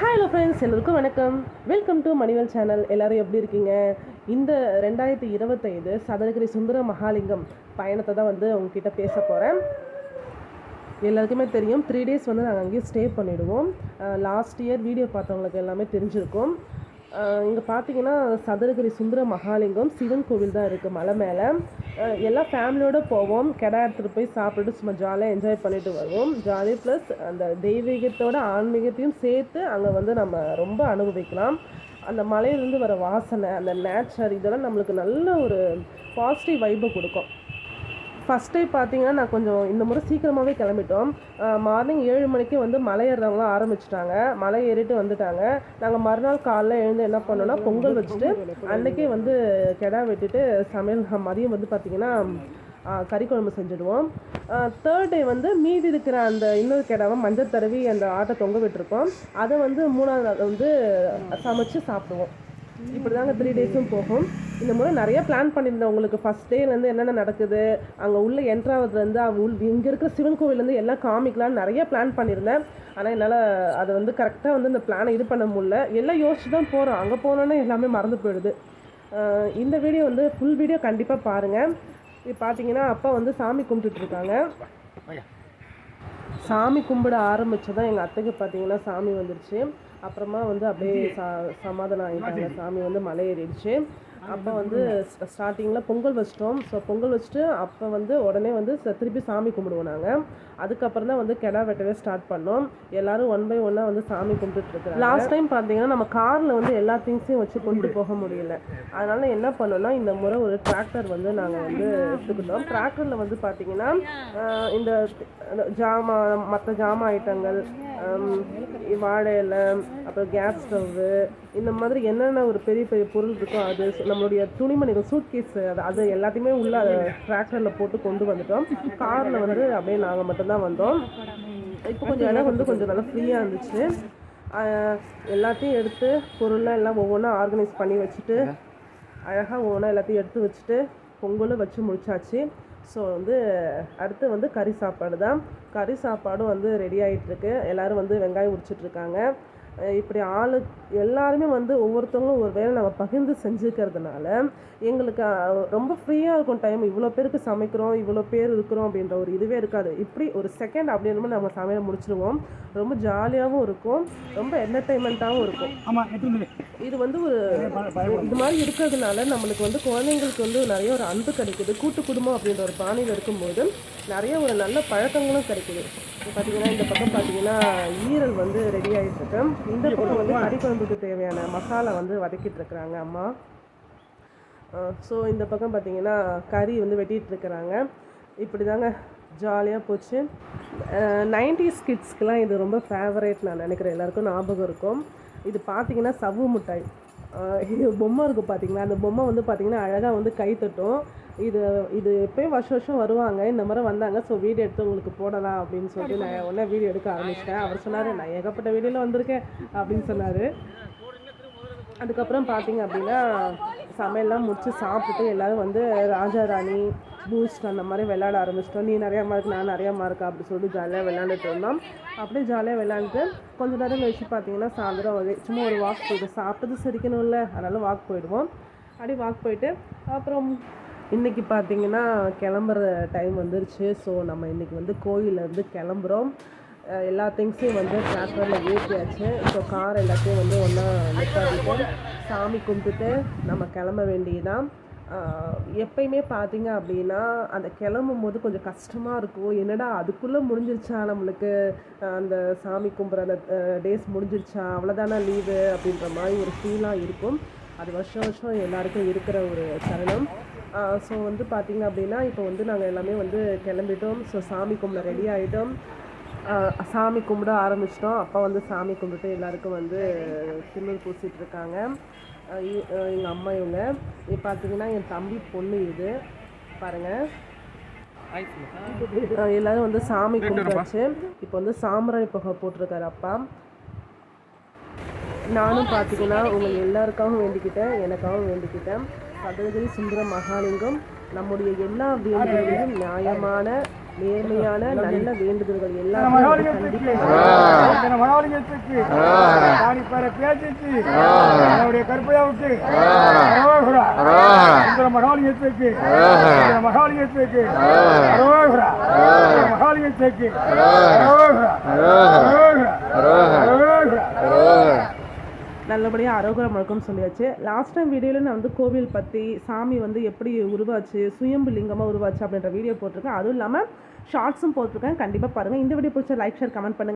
Hello friends எல்லோருக்கும் வணக்கம். Welcome to மணிவல் channel எல்லோரும் எப்படி இருக்கீங்க? இந்த ரெண்டாயிரத்தி இருபத்தைந்து சதுரகிரி சுந்தர மகாலிங்கம் பயணத்தை தான் வந்து உங்ககிட்ட பேச போகிறேன் எல்லாருக்குமே தெரியும் த்ரீ டேஸ் வந்து நாங்கள் அங்கேயே ஸ்டே பண்ணிவிடுவோம் லாஸ்ட் இயர் வீடியோ பார்த்தவங்களுக்கு எல்லாமே தெரிஞ்சிருக்கும். இங்கே பார்த்தீங்கன்னா சதுரகிரி சுந்தர மகாலிங்கம் சிவன் கோவில் தான் இருக்குது மலை மேலே. எல்லா ஃபேமிலியோடு போவோம். கெடா எடுத்துகிட்டு போய் சாப்பிட்டுட்டு சும்மா ஜாலியாக என்ஜாய் பண்ணிட்டு வருவோம். ஜாலி ப்ளஸ் அந்த தெய்வீகத்தோட ஆன்மீகத்தையும் சேர்த்து அங்கே வந்து நம்ம ரொம்ப அனுபவிக்கலாம். அந்த மலையிலேருந்து வர வாசனை அந்த நேச்சர் இதெல்லாம் நம்மளுக்கு நல்ல ஒரு பாசிட்டிவ் வைப்பை கொடுக்கும். ஃபஸ்ட் டே பார்த்தீங்கன்னா நான் கொஞ்சம் இந்த முறை சீக்கிரமாகவே கிளம்பிட்டோம். மார்னிங் ஏழு மணிக்கு வந்து மலை ஏறுறவங்களாம் ஆரம்பிச்சிட்டாங்க. மலை ஏறிட்டு வந்துட்டாங்க. நாங்கள் மறுநாள் காலைல எழுந்து என்ன பண்ணோம்னா பொங்கல் வச்சுட்டு அன்னைக்கே வந்து கிடா வெட்டிட்டு சமையல் மதியம் வந்து பார்த்திங்கன்னா கறி குழம்பு செஞ்சுடுவோம். தேர்ட் டே வந்து மீதி இருக்கிற அந்த இன்னொரு கிடாவை மஞ்சள் தடவி அந்த ஆட்டை தொங்க விட்டுருக்கோம். அதை வந்து மூணாவது நாள் வந்து சமைச்சு சாப்பிடுவோம். இப்படி தாங்க த்ரீ டேஸும் போகும். இந்த முறை நிறைய பிளான் பண்ணியிருந்தேன் உங்களுக்கு. ஃபஸ்ட் டேலேருந்து என்னென்ன நடக்குது அங்கே உள்ள என்ட்ராவதுலேருந்து அவங்க உள் இங்கே இருக்கிற சிவன் கோவிலேருந்து எல்லாம் காமிக்கலாம்னு நிறைய பிளான் பண்ணியிருந்தேன். ஆனால் என்னால் அதை வந்து கரெக்டாக வந்து இந்த பிளானை இது பண்ண முடியல. எல்லாம் யோசிச்சு தான் போகிறோம் அங்கே போனோன்னே எல்லாமே மறந்து போயிடுது. இந்த வீடியோ வந்து ஃபுல் வீடியோ கண்டிப்பாக பாருங்கள் இப்போ பார்த்தீங்கன்னா அப்பா வந்து சாமி கும்பிட்டுட்டு இருக்காங்க. சாமி கும்பிட ஆரம்பிச்சதான் எங்கள் அத்தைக்கு பார்த்தீங்கன்னா சாமி வந்துருச்சு. அப்புறமா வந்து அப்படியே சா சமாதானம் ஆகிட்டாங்க சாமி வந்து மலை ஏறிடுச்சு. அப்போ வந்து ஸ்டார்டிங்கில் பொங்கல் வச்சிட்டோம். ஸோ பொங்கல் வச்சுட்டு அப்போ வந்து உடனே வந்து திருப்பி சாமி கும்பிடுவோம் நாங்கள் அதுக்கப்புறம் தான் வந்து கெடா வெட்டவே ஸ்டார்ட் பண்ணோம். எல்லாரும் ஒன் பை ஒன்னாக வந்து சாமி கும்பிட்டுட்டு இருக்கிறாங்க. லாஸ்ட் டைம் பார்த்தீங்கன்னா நம்ம காரில் வந்து எல்லா திங்ஸையும் வச்சு கொண்டு போக முடியல. அதனால என்ன பண்ணோம்னா இந்த முறை ஒரு டிராக்டர் வந்து நாங்கள் வந்து எடுத்துக்கிட்டோம். டிராக்டரில் வந்து பார்த்தீங்கன்னா இந்த ஜாமான் மற்ற ஜாமான் ஐட்டங்கள் வாழை இலை அப்புறம் கேஸ் ஸ்டவ்வு இந்த மாதிரி என்னென்ன ஒரு பெரிய பெரிய பொருள் இருக்கோ அது நம்மளுடைய துணிமணிகள் சூட் கேஸ் அது அது எல்லாத்தையுமே உள்ள டிராக்டரில் போட்டு கொண்டு வந்துட்டோம். காரில் வந்து அப்படியே நாங்கள் மட்டும்தான் வந்தோம். இப்போ கொஞ்சம் இடம் வந்து கொஞ்சம் நல்லா ஃப்ரீயாக இருந்துச்சு. எல்லாத்தையும் எடுத்து பொருள்லாம் எல்லாம் ஒவ்வொன்றா ஆர்கனைஸ் பண்ணி வச்சுட்டு அழகாக ஒவ்வொன்றா எல்லாத்தையும் எடுத்து வச்சுட்டு பொங்கலும் வச்சு முடிச்சாச்சு. ஸோ வந்து அடுத்து வந்து கறி சாப்பாடு தான். கறி சாப்பாடும் வந்து ரெடி ஆகிட்டுருக்கு எல்லோரும் வந்து வெங்காயம் உரிச்சிட்ருக்காங்க இப்படி ஆளு எல்லாருமே வந்து ஒவ்வொருத்தவங்களும் ஒரு வேலை நம்ம பகிர்ந்து செஞ்சுக்கிறதுனால எங்களுக்கு ரொம்ப ஃப்ரீயாக இருக்கும் டைம் இவ்வளோ பேருக்கு சமைக்கிறோம் இவ்வளோ பேர் இருக்கிறோம் அப்படின்ற ஒரு இதுவே இருக்காது. இப்படி ஒரு செகண்ட் அப்படின்ற நம்ம சமையலை முடிச்சிருவோம். ரொம்ப ஜாலியாகவும் இருக்கும். ரொம்ப என்டர்டைன்மெண்ட்டாகவும் இருக்கும். இது வந்து ஒரு இது மாதிரி இருக்கிறதுனால நம்மளுக்கு வந்து குழந்தைங்களுக்கு வந்து நிறைய ஒரு அன்பு கிடைக்குது. கூட்டு குடும்பம் அப்படின்ற ஒரு பாணியில் இருக்கும்போது நிறைய ஒரு நல்ல பழக்கங்களும் கிடைக்குது. பார்த்தீங்கன்னா இந்த பக்கம் பார்த்தீங்கன்னா ஈரல் வந்து ரெடி ஆகிட்டு இருக்கு. இந்த பக்கம் வந்து கறி குழம்புக்கு தேவையான மசாலா வந்து வதக்கிட்டு இருக்கிறாங்க அம்மா ஸோ இந்த பக்கம் பார்த்தீங்கன்னா கறி வந்து வெட்டிட்டு இருக்கிறாங்க இப்படி தாங்க ஜாலியாக போச்சு நைன்டிஸ் கிட்ஸ்க்கெலாம் இது ரொம்ப ஃபேவரேட் நான் நினைக்கிறேன். எல்லாருக்கும் ஞாபகம் இருக்கும். இது பார்த்தீங்கன்னா சவ்வு மிட்டாய். இது பொம்மை இருக்கும் பார்த்தீங்களா அந்த பொம்மை வந்து பார்த்தீங்கன்னா அழகாக வந்து கை தட்டும் இது இது எப்பயும் வருஷம் வருஷம் வருவாங்க. இந்த மாதிரி வந்தாங்க. ஸோ வீடியோ எடுத்து உங்களுக்கு போடலாம் அப்படின்னு சொல்லிட்டு நான் உடனே வீடியோ எடுக்க ஆரம்பிச்சிட்டேன். அவர் சொன்னார் நான் ஏகப்பட்ட வீடியோவில் வந்திருக்கேன் அப்படின்னு சொன்னார். அதுக்கப்புறம் பார்த்தீங்க அப்படின்னா சமையல்லாம் முடிச்சு சாப்பிட்டு எல்லோரும் வந்து ராஜா ராணி பூஸ்ட் அந்த மாதிரி விளையாட ஆரம்பிச்சிட்டோம். நீ நிறையா மார்க் நான் நிறையா மார்க் அப்படி சொல்லிட்டு ஜாலியாக விளையாண்டுட்டு இருந்தோம். அப்படியே ஜாலியாக விளையாண்டுட்டு கொஞ்ச நேரம் கழிச்சு பார்த்தீங்கன்னா சாயந்தரம் வந்து சும்மா ஒரு வாக் போயிட்டு சாப்பிட்டது சிரிக்கணும்ல. அதனால வாக் போயிடுவோம். அப்படியே வாக் போயிட்டு அப்புறம் இன்றைக்கி பார்த்தீங்கன்னா கிளம்புற டைம் வந்துருச்சு. ஸோ நம்ம இன்றைக்கி வந்து கோயிலேருந்து கிளம்புறோம். எல்லா திங்ஸையும் வந்து டிராக்டரில் ஏற்றியாச்சு ஸோ கார் எல்லாத்தையும் வந்து ஒன்றா நிப்பாட்டிட்டு சாமி கும்பிட்டுட்டு நம்ம கிளம்ப வேண்டியதான் எப்பயுமே பார்த்தீங்க அப்படின்னா அந்த கிளம்பும் போது கொஞ்சம் கஷ்டமாக இருக்கும். என்னடா அதுக்குள்ளே முடிஞ்சிருச்சா நம்மளுக்கு? அந்த சாமி கும்பிட்ற அந்த டேஸ் முடிஞ்சிருச்சா? அவ்வளோதானா லீவு அப்படின்ற மாதிரி ஒரு ஃபீலாக இருக்கும். அது வருஷம் வருஷம் எல்லாருக்கும் இருக்கிற ஒரு தருணம். ஸோ வந்து பார்த்தீங்க அப்படின்னா இப்போ வந்து நாங்கள் எல்லாமே வந்து கிளம்பிட்டோம். ஸோ சாமி கும்பிட ரெடி ஆகிட்டோம் சாமி கும்பிட ஆரம்பிச்சிட்டோம். அப்பா வந்து சாமி கும்பிட்டு எல்லாருக்கும் வந்து திண்ணூர் பூசிட்டு இருக்காங்க. எங்கள் அம்மா இவங்க. இது பார்த்தீங்கன்னா என் தம்பி பொண்ணு இது. பாருங்க. ஆஹ் எல்லாரும் வந்து சாமி கும்பிட்டாச்சு. இப்போ வந்து சாம்பிராணி புகை போட்டிருக்காரு அப்பா. நானும் பார்த்தீங்கன்னா உங்கள் எல்லாருக்காகவும் வேண்டிக்கிட்டேன். எனக்காகவும் வேண்டிக்கிட்டேன். சதுரகிரி சுந்தர மகாலிங்கம் நம்முடைய எல்லா வேண்டுதலையும் நியாயமான நேர்மையான நல்ல வேண்டுதல்கள் எல்லாமே வந்து கண்டிப்பா இந்த மகாலிங்கத்துக்கு தானிப்பற நல்லபடியாக அரோகரம் முழக்கம் சொல்லியாச்சு. லாஸ்ட் டைம் வீடியோவில் நான் வந்து கோவில் பற்றி சாமி வந்து எப்படி உருவாச்சு சுயம்பு லிங்கமாக உருவாச்சு அப்படின்ற வீடியோ போட்டிருக்கேன். அதுவும் இல்லாமல் ஷார்ட்ஸும் போட்டிருக்கேன். கண்டிப்பாக பாருங்கள் இந்த வீடியோ பிடிச்ச லைக் ஷேர் கமெண்ட் பண்ணுங்கள்